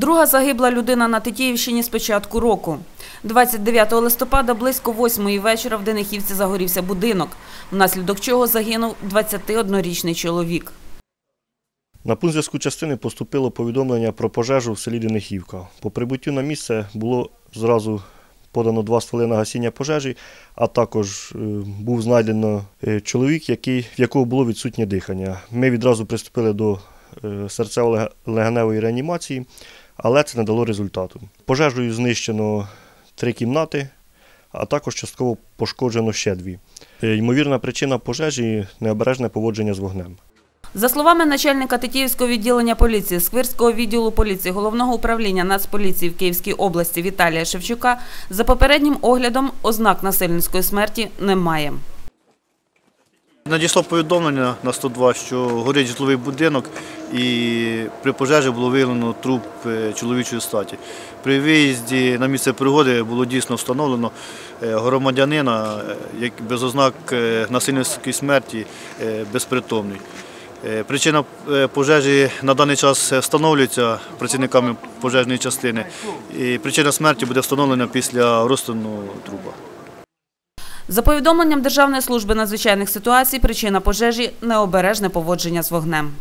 Друга загибла людина на Тетіївщині з початку року. 29 листопада близько 8 вечора в Денихівці загорівся будинок, внаслідок чого загинув 21-річний чоловік. На пункт зв'язку частини поступило повідомлення про пожежу в селі Денихівка. По прибуттю на місце було зразу подано два стволи на гасіння пожежі, а також е, був знайдено е, чоловік, який, в якого було відсутнє дихання. Ми відразу приступили до е, серцево-легеневої реанімації, але це не дало результату. Пожежею знищено три кімнати, а також частково пошкоджено ще дві. Е, Ймовірна причина пожежі необережне поводження з вогнем. За словами начальника Тетіївського відділення поліції, Сквирського відділу поліції Головного управління Нацполіції в Київській області Віталія Шевчука, за попереднім оглядом ознак насильницької смерті немає. Надійшло повідомлення на 102, що горить житловий будинок і при пожежі було виявлено труп е, чоловічої статі. При виїзді на місце пригоди було дійсно встановлено е, громадянина, е, без ознак насильницької смерті, безпритомний. Причина пожежі на даний час встановлюється працівниками пожежної частини. Причина смерті буде встановлена після розтину труба. За повідомленням Державної служби надзвичайних ситуацій, причина пожежі – необережне поводження з вогнем.